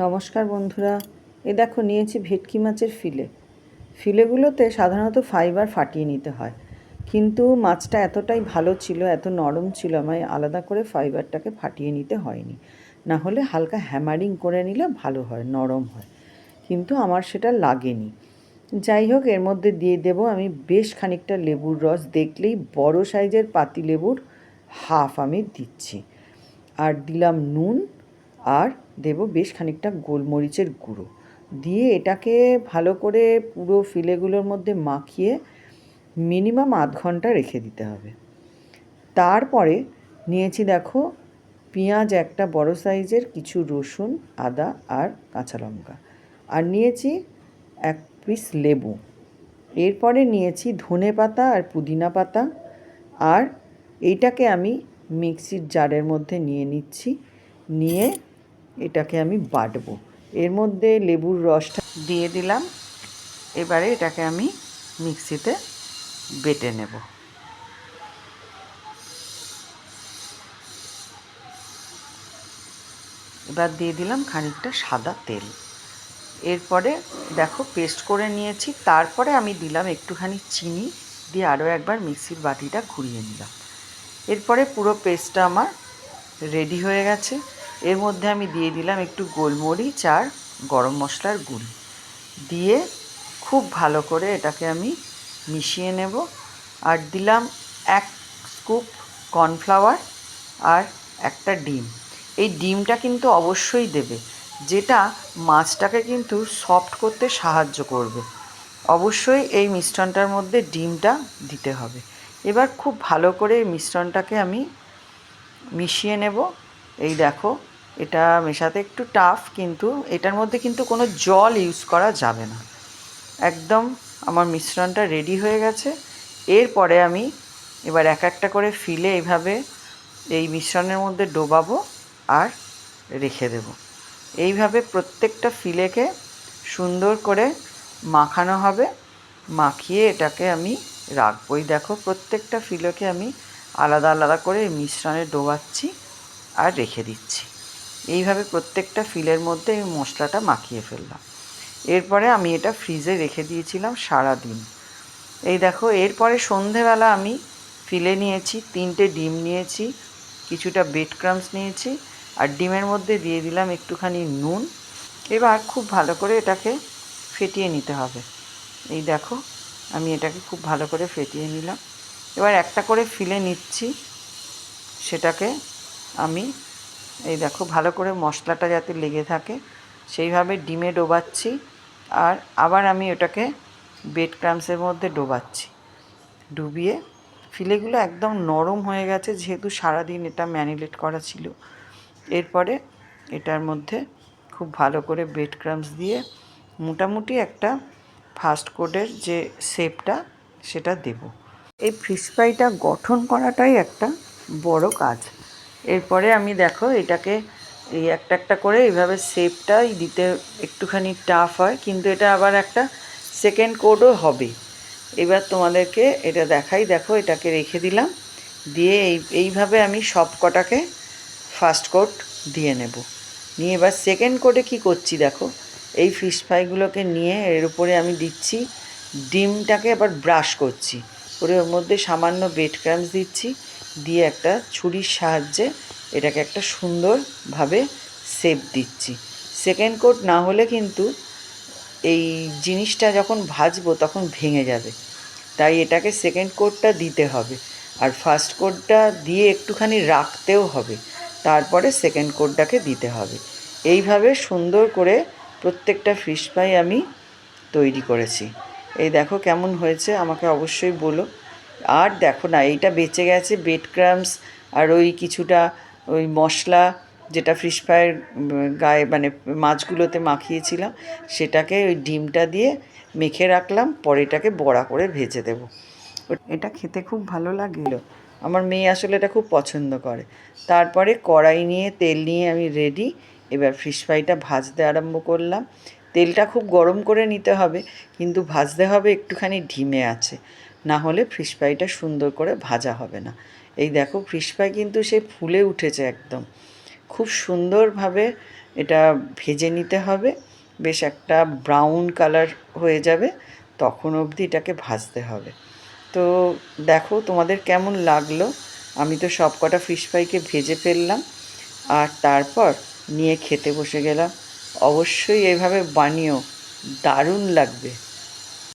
নমস্কার বন্ধুরা। এ দেখো, নিয়েছি ভেটকি মাছের ফিলে। ফিলেগুলোতে সাধারণত ফাইবার ফাটিয়ে নিতে হয়। কিন্তু মাছটা এতটাই ভালো ছিল, এত নরম ছিল, আমায় আলাদা করে ফাইবারটাকে ফাটিয়ে নিতে হয়নি। না হলে হালকা হ্যামারিং করে নিলে ভালো হয়, নরম হয়। কিন্তু আমার সেটা লাগেনি। যাই হোক, এর মধ্যে দিয়ে দেব আমি বেশ খানিকটা লেবুর রস। দেখলেই বড় সাইজের পাতি লেবুর হাফ আমি দিচ্ছি। আর দিলাম নুন আর দেব বেশ খানিকটা গোলমরিচের গুঁড়ো। দিয়ে এটাকে ভালো করে পুরো ফিলেগুলোর মধ্যে মাখিয়ে মিনিমাম আধ ঘণ্টা রেখে দিতে হবে। তারপরে নিয়েছি দেখো পেঁয়াজ একটা বড় সাইজের, কিছু রসুন, আদা আর কাঁচা লঙ্কা। আর নিয়েছি এক পিস লেবু। এরপরে নিয়েছি ধনে পাতা আর পুদিনা পাতা। আর এইটাকে আমি মিক্সির জারের মধ্যে নিয়ে নিচ্ছি। নিয়ে এটাকে আমি বাটবো। এর মধ্যে লেবুর রসটা দিয়ে দিলাম। এবারে এটাকে আমি মিক্সিতে বেটে নেব। এবার দিয়ে দিলাম খানিকটা সাদা তেল। এরপরে দেখো পেস্ট করে নিয়েছি। তারপরে আমি দিলাম একটুখানি চিনি দিয়ে আরও একবার মিক্সির বাটিটা ঘুরিয়ে নিলাম। এরপরে পুরো পেস্টটা আমার রেডি হয়ে গেছে। এর মধ্যে আমি দিয়ে দিলাম একটু গোলমরিচ আর গরম মশলার গুঁড়ি। দিয়ে খুব ভালো করে এটাকে আমি মিশিয়ে নেব। আর দিলাম এক স্কুপ কর্নফ্লাওয়ার আর একটা ডিম। এই ডিমটা কিন্তু অবশ্যই দেবে, যেটা মাছটাকে কিন্তু সফট করতে সাহায্য করবে। অবশ্যই এই মিশ্রণটার মধ্যে ডিমটা দিতে হবে। এবার খুব ভালো করে মিশ্রণটাকে আমি মিশিয়ে নেব। এই দেখো এটা মেশাতে একটু টাফ কিন্তু এটার মধ্যে কিন্তু কোনো জল ইউজ করা যাবে না। একদম আমার মিশ্রণটা রেডি হয়ে গেছে। এরপরে আমি এবার এক একটা করে ফিলে এইভাবে এই মিশ্রণের মধ্যে ডোবাবো আর রেখে দেব। এইভাবে প্রত্যেকটা ফিলেকে সুন্দর করে মাখানো হবে। মাখিয়ে এটাকে আমি রাখবোই। দেখো, প্রত্যেকটা ফিলেকে আমি আলাদা আলাদা করে মিশ্রণে ডোবাচ্ছি আর রেখে দিচ্ছি। এইভাবে প্রত্যেকটা ফিলের মধ্যে এই মশলাটা মাখিয়ে ফেললাম। এরপরে আমি এটা ফ্রিজে রেখে দিয়েছিলাম সারা দিন এই দেখো, এরপরে সন্ধেবেলা আমি ফিলে নিয়েছি, তিনটে ডিম নিয়েছি, কিছুটা বেড ক্রামস নিয়েছি, আর ডিমের মধ্যে দিয়ে দিলাম একটুখানি নুন। এবার খুব ভালো করে এটাকে ফেটিয়ে নিতে হবে। এই দেখো, আমি এটাকে খুব ভালো করে ফেটিয়ে নিলাম। এবার একটা করে ফিলে নিচ্ছি, সেটাকে আমি এই দেখো, ভালো করে মশলাটা যাতে লেগে থাকে, সেইভাবে ডিমে ডোবাচ্ছি আর আবার আমি ওটাকে বেড ক্রামসের মধ্যে ডোবাচ্ছি। ডুবিয়ে ফিলেগুলো একদম নরম হয়ে গেছে, যেহেতু সারাদিন এটা ম্যানিলেট করা ছিল। এরপরে এটার মধ্যে খুব ভালো করে বেড ক্রামস দিয়ে মোটামুটি একটা ফাস্ট কোডের যে শেপটা, সেটা দেব। এই ফিশ ফ্রাইটা গঠন করাটাই একটা বড় কাজ। এরপরে আমি দেখো এটাকে এই একটা একটা করে এইভাবে শেপটাই দিতে একটুখানি টাফ হয়, কিন্তু এটা আবার একটা সেকেন্ড কোডও হবে। এবার তোমাদেরকে এটা দেখাই, দেখো এটাকে রেখে দিলাম, দিয়ে এই, এইভাবে আমি সব কটাকে ফার্স্ট কোট দিয়ে নেব। নিয়ে এবার সেকেন্ড কোটে কি করছি দেখো, এই ফিশ ফ্রাইগুলোকে নিয়ে এর উপরে আমি দিচ্ছি, ডিমটাকে আবার ব্রাশ করছি। করে ওর মধ্যে সামান্য বেড ক্রামস দিচ্ছি দিয়ে একটা ছুরির সাহায্যে এটাকে একটা সুন্দরভাবে শেপ দিচ্ছি। সেকেন্ড কোট না হলে কিন্তু এই জিনিসটা যখন ভাজবো তখন ভেঙে যাবে। তাই এটাকে সেকেন্ড কোটটা দিতে হবে। আর ফার্স্ট কোটটা দিয়ে একটুখানি রাখতেও হবে। তারপরে সেকেন্ড কোটটাকে দিতে হবে। এইভাবে সুন্দর করে প্রত্যেকটা ফিশ ফ্রাই আমি তৈরি করেছি। এই দেখো কেমন হয়েছে, আমাকে অবশ্যই বলো। আর দেখো না, এইটা বেঁচে গেছে বেড ক্রামস আর ওই কিছুটা ওই মশলা যেটা ফিশ ফ্রাইয়ের গায়ে মানে মাছগুলোতে মাখিয়েছিলাম, সেটাকে ওই ডিমটা দিয়ে মেখে রাখলাম পরে এটাকে বড়া করে ভেজে দেবো। এটা খেতে খুব ভালো লাগল। আমার মেয়ে আসলে এটা খুব পছন্দ করে। তারপরে কড়াই নিয়ে, তেল নিয়ে আমি রেডি এবার ফিশ ফ্রাইটা ভাজতে আরম্ভ করলাম। তেলটা খুব গরম করে নিতে হবে, কিন্তু ভাজতে হবে একটুখানি ঢিমে আছে। না হলে ফিশ ফ্রাইটা সুন্দর করে ভাজা হবে না। এই দেখো ফিশ ফ্রাই কিন্তু সে ফুলে উঠেছে একদম। খুব সুন্দরভাবে এটা ভেজে নিতে হবে। বেশ একটা ব্রাউন কালার হয়ে যাবে, তখন অবধি এটাকে ভাজতে হবে। তো দেখো তোমাদের কেমন লাগল? আমি তো সব কটা ফিশ ফ্রাইকে ভেজে ফেললাম। আর তারপর নিয়ে খেতে বসে গেলাম। অবশ্যই এভাবে বানিও দারুণ লাগবে।